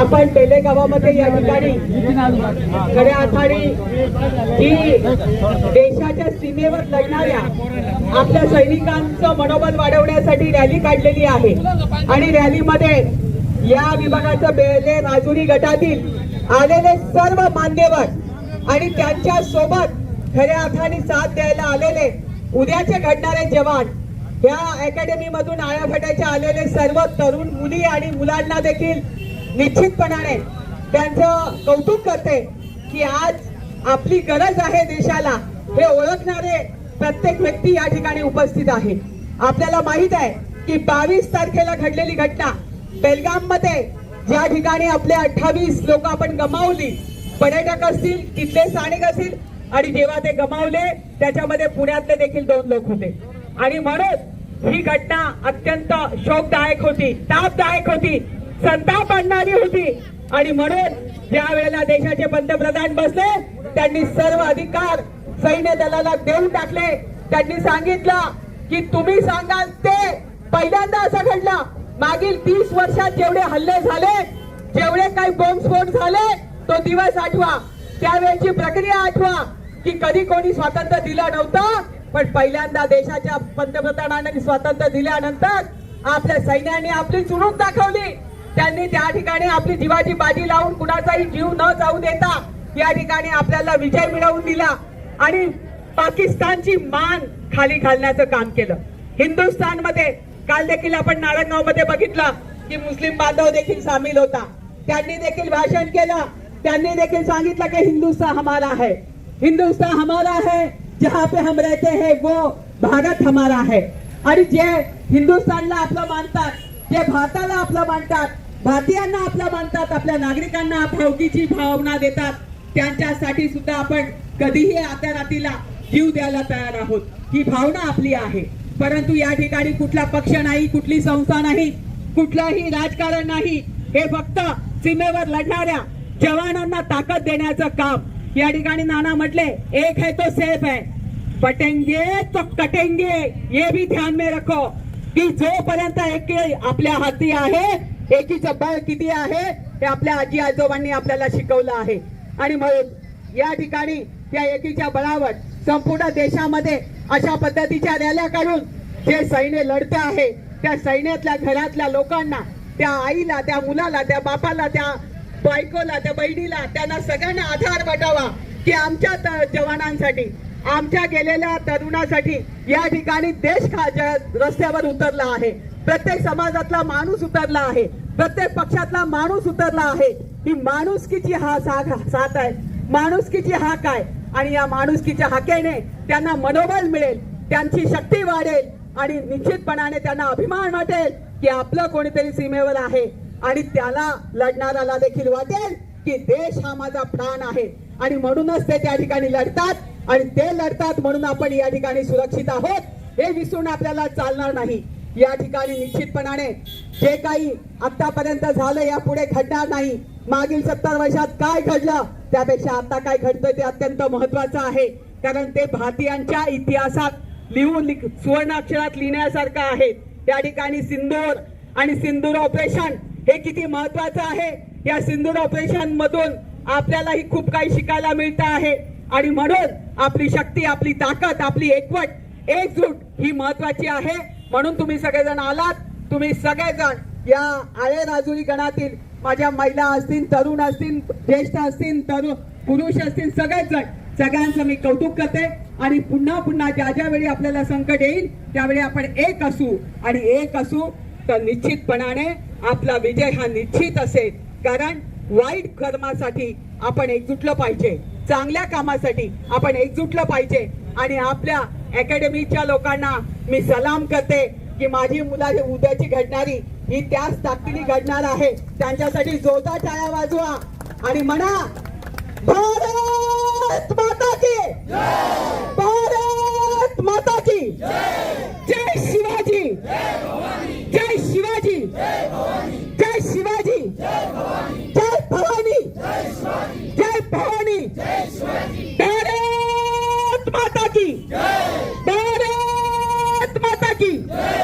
आपण बेलेगावामध्ये या ठिकाणी खऱ्या अर्थाने ही देशाच्या सीमेवर लढणाऱ्या आपल्या सैनिकांचं मनोबल वाढवण्यासाठी रॅली काढलेली आहे. आणि रॅलीमध्ये या विभागाचं बेले राजुरी गटातील आलेले सर्व मान्यवर आणि त्यांच्यासोबत खऱ्या अर्थाने साथ द्यायला आलेले उद्याचे घडणारे जवान या अकॅडमी मधून आळ्याफाट्याच्या आलेले सर्व तरुण मुली आणि मुलांना देखील निश्चितपणाने त्यांचं कौतुक करते की आज आपली गरज आहे देशाला हे ओळखणारे प्रत्येक व्यक्ती या ठिकाणी उपस्थित आहे. आपल्याला माहीत आहे की बावीस तारखेला घडलेली घटना बेलगाममध्ये ज्या ठिकाणी आपले अठ्ठावीस लोक आपण गमावली पर्यटक असतील तिथले स्थानिक असतील आणि जेव्हा ते गमावले त्याच्यामध्ये पुण्यातले देखील दोन लोक होते. आणि म्हणून ही घटना अत्यंत शोकदायक होती तापदायक होती. संताप आणणारी होती. आणि म्हणून ज्या वेळेला देशाचे पंतप्रधान बसले त्यांनी सर्व अधिकार सैन्य दलाला देऊन टाकले. त्यांनी सांगितलं की तुम्ही सांगाल ते पहिल्यांदा असं घडलं. मागील तीस वर्षात जेवढे हल्ले झाले जेवढे काही बॉम्बस्फोट झाले तो दिवस आठवा. त्यावेळची प्रक्रिया आठवा की कधी कोणी स्वातंत्र्य दिलं नव्हतं पण पहिल्यांदा देशाच्या पंतप्रधानांनी स्वातंत्र्य दिल्यानंतर आपल्या सैन्याने आपली चुणूक दाखवली. त्यांनी त्या ठिकाणी आपली जीवाची बाजी लावून कुणाचाही जीव न जाऊ देता या ठिकाणी आपल्याला विजय मिळवून दिला. आणि पाकिस्तानची मान खाली घालण्याचं काम केलं. हिंदुस्थानमध्ये काल देखील आपण नारायणगावमध्ये बघितलं की मुस्लिम बांधव देखील सामील होता. त्यांनी देखील भाषण केलं. त्यांनी देखील सांगितलं की हिंदुस्तान हमारा है. हिंदुस्तान हमारा है. जहाँ पे हम रहते हैं वो भारत हमारा है. आणि जे हिंदुस्थानला आपलं मानतात हे भारताला आपलं मानतात भारतीयांना आपलं मानतात आपल्या नागरिकांना भावकीची भावना देतात. त्यांच्यासाठी सुद्धा आपण कधीही आता रात्रीला जीव द्यायला तयार आहोत. ही भावना आपली आहे. परंतु या ठिकाणी कुठला पक्ष नाही कुठली संस्था नाही कुठलाही राजकारण नाही हे फक्त सीमेवर लढणाऱ्या जवानांना ताकद देण्याचं काम. या ठिकाणी नाना म्हटले एक है तो सेफ है पटेंगे तो कटेंगे ये भी ध्यान में रखो. की जोपर्यंत एक आपल्या हाती आहे एकीचं बळ किती आहे हे आपल्या आजी आजोबांनी आपल्याला शिकवलं आहे. आणि म्हणून या ठिकाणी त्या एकीच्या बळावर संपूर्ण देशामध्ये अशा पद्धतीच्या रॅल्या काढून जे सैन्य लढते आहे त्या सैन्यातल्या घरातल्या लोकांना त्या आईला त्या मुलाला त्या बापाला त्या बायकोला त्या बहिणीला त्यांना सगळ्यांना आधार वाटावा की आमच्या जवानांसाठी आमच्या गेलेल्या तरुणासाठी या ठिकाणी देश रस्त्यावर उतरला आहे. प्रत्येक समाजातला माणूस उतरला आहे. प्रत्येक पक्षातला माणूस उतरला आहे. ही माणुसकीची हा सा- साथ आहे. माणुसकीची हाक आहे. आणि या माणुसकीच्या हाकेने त्यांना मनोबल मिळेल त्यांची शक्ती वाढेल आणि निश्चितपणाने त्यांना अभिमान वाटेल की आपलं कोणीतरी सीमेवर आहे आणि त्याला लढणाऱ्याला देखील वाटेल. की देश हा माझा प्राण आहे. आणि म्हणूनच ते त्या ठिकाणी लढतात. आणि ते लढतात म्हणून आपण या ठिकाणी सुरक्षित आहोत. हे विसरून आपल्याला चालणार नाही. या ठिकाणी निश्चितपणाने जे काही आतापर्यंत झालं या पुढे घडणार नाही. मागील सत्तर वर्षात काय घडलं त्यापेक्षा आता काय घडतंय ते अत्यंत महत्वाचं आहे. कारण ते भारतीयांच्या इतिहासात लिहून लिख- सुवर्ण अक्षरात लिहिण्यासारखं आहे. त्या ठिकाणी सिंदूर आणि सिंदूर ऑपरेशन हे किती महत्वाचं आहे? या सिंदूर ऑपरेशन मधून आपल्यालाही खूप काही शिकायला मिळतं आहे. आणि म्हणून आपली शक्ती आपली ताकद आपली एकवट एकजूट ही महत्वाची आहे. म्हणून तुम्ही सगळेजण आलात. तुम्ही सगळेजण या आळे राजुरी गणातील माझ्या महिला असतील तरुण असतील ज्येष्ठ असतील तरुण पुरुष असतील सगळेच जण सगळ्यांचं मी कौतुक करते. आणि पुन्हा पुन्हा ज्या ज्यावेळी आपल्याला संकट येईल त्यावेळी आपण एक असू. आणि एक असू तर निश्चितपणाने आपला विजय हा निश्चित असेल. कारण वाईट कर्मासाठी आपण एकजुटलं पाहिजे. चांगल्या कामासाठी आपण एकजुटलं पाहिजे. आणि आपल्या अकॅडमीच्या लोकांना मी सलाम करते की माझी मुला उद्याची घडणारी ही त्याच ताकदीने घडणार आहे. त्यांच्यासाठी जोरदार टाळ्या वाजवा आणि म्हणा भारत माता की भारत माता की जय शिवाजी जय शिवाजी जय शिवाजी जय भवानी जय भवानी भारत